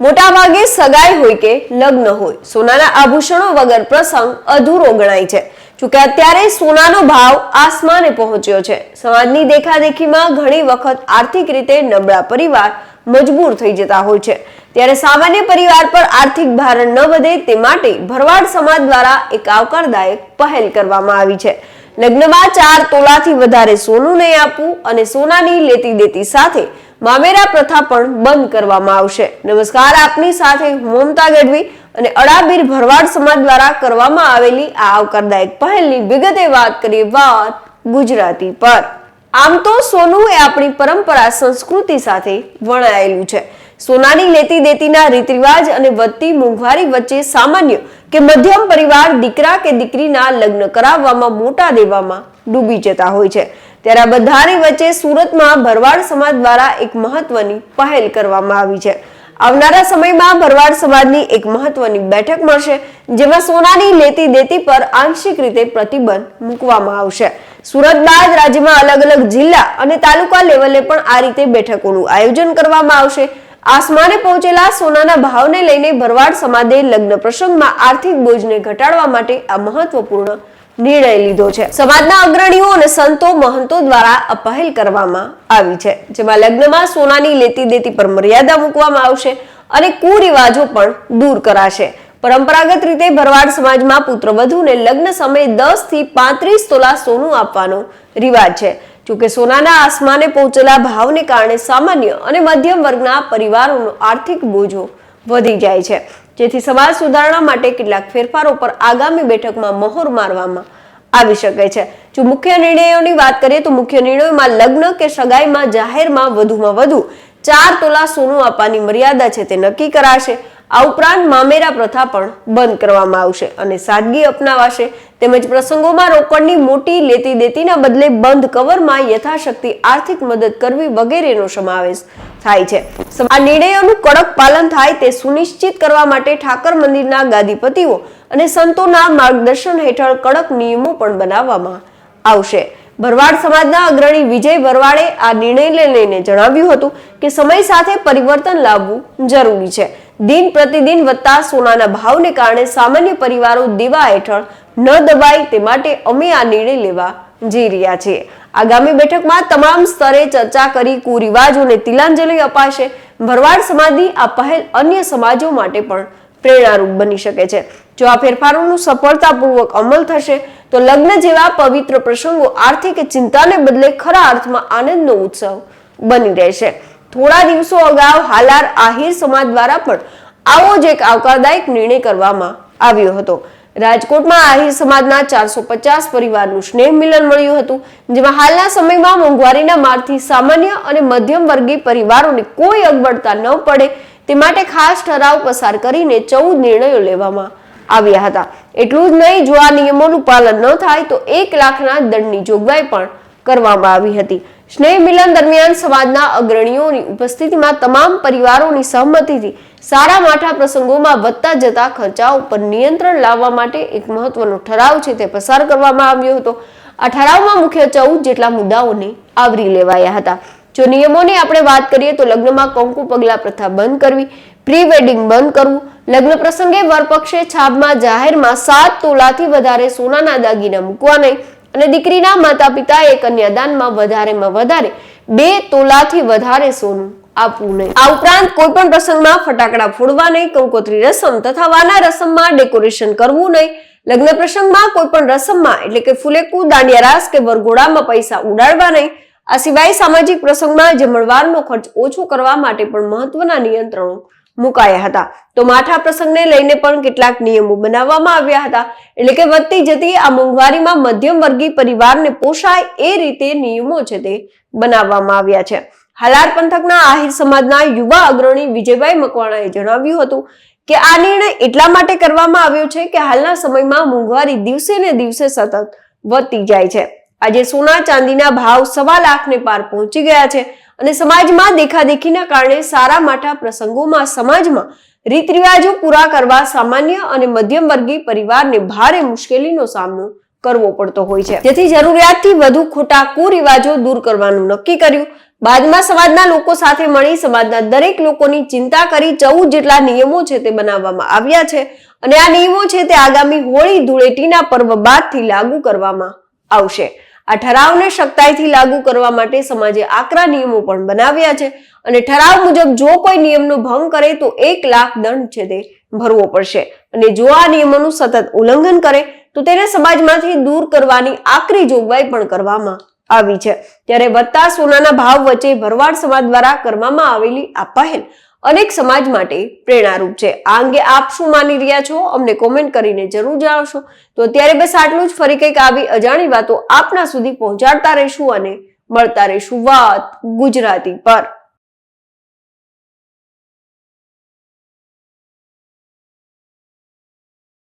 મોટા ભાગે સગાઈ હોય કે લગ્ન હોય, સોનાના આભૂષણો વગર પ્રસંગ અધૂરો ગણાય છે. જોકે અત્યારે સોનાનો ભાવ આસમાને પહોંચ્યો છે. સમાજની દેખાદેખીમાં ઘણી વખત આર્થિક રીતે નબળા પરિવાર મજબૂર થઈ જતા હોય છે. ત્યારે સામાન્ય પરિવાર પર આર્થિક ભારણ ન વધે તે માટે ભરવાડ સમાજ દ્વારા એક આવકારદાયક પહેલ કરવામાં આવી છે. લગ્નમાં ચાર તોલાથી વધારે સોનું નહીં આપવું અને સોનાની લેતી દેતી સાથે મામેરા પ્રથા પણ બંધ કરવામાં આવશે. નમસ્કાર, આપની સાથે મમતા ગઢવી અને અડાબીર ભરવાડ સમાજ દ્વારા કરવામાં આવેલી આ આવકારદાયક પહેલની વિગતે વાત કરીએ વાત ગુજરાતી પર. આમ તો સોનું એ આપણી પરંપરા, સંસ્કૃતિ સાથે વણાયેલું છે. સોનાની લેતી દેતીના રીત રિવાજ અને વધતી મોંઘવારી વચ્ચે સામાન્ય કે મધ્યમ પરિવાર દીકરા કે દીકરીના લગ્ન કરાવવામાં મોટા દેવામાં ડૂબી જતા હોય છે. ત્યારે આ બધાની વચ્ચે સુરતમાં ભરવાડ સમાજ દ્વારા એક મહત્વની પહેલ કરવામાં આવી છે. આવનારા સમયમાં ભરવાડ સમાજની એક મહત્વની બેઠક મળશે, જેમાં સોનાની લેતી દેતી પર આંશિક રીતે પ્રતિબંધ મૂકવામાં આવશે. સુરત બાદ રાજ્યમાં અલગ અલગ જિલ્લા અને તાલુકા લેવલે પણ આ રીતે બેઠકોનું આયોજન કરવામાં આવશે. આસમાને પહોંચેલા સોનાના ભાવને લઈને ભરવાડ સમાજે લગ્ન પ્રસંગમાં આર્થિક બોજને ઘટાડવા માટે આ મહત્વપૂર્ણ નિર્ણય લીધો છે. સમાજના અગ્રણીઓ અને સંતો મહંતો દ્વારા અપહેલ કરવામાં આવી છે, જેમાં લગ્નમાં સોનાની લેતી દેતી પર મર્યાદા મૂકવામાં આવશે અને કુરિવાજો પણ દૂર કરાશે. પરંપરાગત રીતે ભરવાડ સમાજમાં પુત્રવધુને લગ્ન સમયે દસથી પાંત્રીસ તોલા સોનું આપવાનો રિવાજ છે. જોકે સોનાના આસમાને પહોંચેલા ભાવને કારણે સામાન્ય અને મધ્યમ વર્ગના પરિવારોનો આર્થિક બોજો વધી જાય છે. જેથી સમાજ સુધારણા માટે કેટલાક ફેરફારો પર આગામી બેઠકમાં મહોર મારવામાં આવી શકે છે. જો મુખ્ય નિર્ણયોની વાત કરીએ તો મુખ્ય નિર્ણયોમાં લગ્ન કે સગાઈમાં જાહેરમાં વધુમાં વધુ ચાર તોલા સોનું આપવાની મર્યાદા છે તે નક્કી કરાશે. આ ઉપરાંત મામેરા પ્રથા પણ બંધ કરવામાં આવશે અને સાદગી અપનાવાશે. તેમજ પ્રસંગોમાં રોકડની મોટી લેતી દેતીના બદલે બંધ કવરમાં યથાશક્તિ, આર્થિક મદદ કરવી વગેરેનો સમાવેશ થાય છે. આ નિર્ણયોનું કડક પાલન થાય તે સુનિશ્ચિત કરવા માટે ઠાકર મંદિરના ગાદીપતિઓ અને સંતોના માર્ગદર્શન હેઠળ કડક નિયમો પણ બનાવવામાં આવશે. ભરવાડ સમાજના અગ્રણી વિજય ભરવાડે આ નિર્ણયને લઈને જણાવ્યું હતું કે સમય સાથે પરિવર્તન લાવવું જરૂરી છે. દિન પ્રતિદિન વધતા સોનાના ભાવને કારણે સામાન્ય પરિવારો દેવા હેઠળ ન દબાય તે માટે અમે આ નિર્ણય લેવા જઈ રહ્યા છીએ. આગામી બેઠકમાં તમામ સ્તરે ચર્ચા કરી કુરિવાજોને તિલાંજલિ અપાશે. ભરવાડ સમાજની આ પહેલ અન્ય સમાજો માટે પણ પ્રેરણારૂપ બની શકે છે. જો આ ફેરફારોનું સફળતાપૂર્વક અમલ થશે, તો લગ્ન જેવા પવિત્ર પ્રસંગો આર્થિક ચિંતાને બદલે ખરા અર્થમાં આનંદનો ઉત્સવ બની રહેશે. થોડા દિવસો અગાઉ હાલાર આહિર સમાજ દ્વારા પણ આવો જ એક આવકારદાયક નિર્ણય કરવામાં આવ્યો હતો. રાજકોટમાં આહિર સમાજના ચારસો પચાસ પરિવારનું સ્નેહ મિલન મળ્યું હતું, જેમાં હાલના સમયમાં મોંઘવારીના મારથી સામાન્ય અને મધ્યમ વર્ગીય પરિવારોને કોઈ અગવડતા ન પડે, તે માટે ખાસ ઠરાવ પસાર કરીને ચૌદ નિર્ણયો લેવામાં આવ્યા હતા. એટલું જ નહીં, જો આ નિયમોનું પાલન ન થાય, તો એક લાખના દંડની જોગવાઈ પણ કરવામાં આવી હતી. સ્નેહ મિલન દરમિયાન સમાજના અગ્રણીઓની ઉપસ્થિતિમાં તમામ પરિવારોની સહમતિથી સારા માઠા પ્રસંગોમાં વધતા જતા ખર્ચાઓ પર નિયંત્રણ લાવવા માટે એક મહત્વનો ઠરાવ છે તે પસાર કરવામાં આવ્યો હતો. આ ઠરાવમાં મુખ્ય ચૌદ જેટલા મુદ્દાઓને આવરી લેવાયા હતા. જો નિયમોની આપણે વાત કરીએ તો લગ્નમાં કંકુ પગલા પ્રથા બંધ કરવી પ્રી વેડિંગ બંધ કરવું લગ્ન પ્રસંગે વરપક્ષે છાબમાં જાહેરમાં સાત તોલાથી વધારે સોનાના દાગીના મૂકવા અને દીકરીના માતા પિતાએ કન્યાદાનમાં વધારેમાં વધારે બે તોલાથી વધારે સોનું આપવું નહીં. આ ઉપરાંત કોઈ પણ પ્રસંગમાં ફટાકડા ફોડવા નહીં, કંકોત્રી રસમ તથા વાના રસમમાં ડેકોરેશન કરવું નહીં. લગ્ન પ્રસંગમાં કોઈ પણ રસમમાં એટલે કે ફુલેકુ, દાંડિયા રાસ કે વરઘોડામાં પૈસા ઉડાડવા નહીં. આ સિવાય સામાજિક પ્રસંગમાં જમણવારનો ખર્ચ ઓછો કરવા માટે પણ મહત્વના નિયંત્રણો મુકાયા હતા. તો માઠા પ્રસંગને લઈને પણ કેટલાક નિયમો બનાવવામાં આવ્યા હતા. એટલે કે વધતી જતી આ મોંઘવારીમાં મધ્યમ વર્ગીય પરિવારને પોષાય એ રીતે નિયમો છે તે બનાવવામાં આવ્યા છે. હાલાર પંથકના આહિર સમાજના યુવા અગ્રણી વિજયભાઈ મકવાણાએ જણાવ્યું હતું કે આ નિર્ણય એટલા માટે કરવામાં આવ્યો છે કે હાલના સમયમાં મોંઘવારી દિવસે ને દિવસે સતત વધતી જાય છે. આજે સોના ચાંદીના ભાવ સવા લાખને પાર પહોંચી ગયા છે. અને સમાજમાં દેખાદેખીના કારણે સારા માઠા પ્રસંગોમાં સમાજમાં રીત રિવાજો પૂરા કરવા સામાન્ય અને મધ્યમ વર્ગીય પરિવારને ભારે મુશ્કેલીનો સામનો કરવો પડતો હોય છે. જેથી જરૂરિયાતથી વધુ ખોટા કુરિવાજો દૂર કરવાનું નક્કી કર્યું. બાદમાં સમાજના લોકો સાથે મળી સમાજના દરેક લોકોની ચિંતા કરી ચૌદ જેટલા નિયમો છે તે બનાવવામાં આવ્યા છે અને આ નિયમો છે તે આગામી હોળી ધૂળેટીના પર્વ બાદથી લાગુ કરવામાં આવશે. આ ઠરાવને સખ્તાઈથી લાગુ કરવા માટે સમાજે આકરા નિયમો પણ બનાવ્યા છે અને ઠરાવ મુજબ જો કોઈ નિયમનો ભંગ કરે તો એક લાખ દંડ છે તે ભરવો પડશે. અને જો આ નિયમોનું સતત ઉલ્લંઘન કરે તો તેને સમાજમાંથી દૂર કરવાની આકરી જોગવાઈ પણ કરવામાં આવી છે. ત્યારે વધતા સોનાના ભાવ વચ્ચે ભરવાડ સમાજ દ્વારા કરવામાં આવેલી આ પહેલ અનેક સમાજ માટે પ્રેરણારૂપ છે. આ અંગે આપ શું માની રહ્યા છો? અમને કોમેન્ટ કરીને જરૂર જણાવશો. તો અત્યારે બસ આટલું જ. ફરી કંઈક આવી અજાણી વાતો આપના સુધી પહોંચાડતા રહીશું અને મળતા રહીશું વાત ગુજરાતી પર.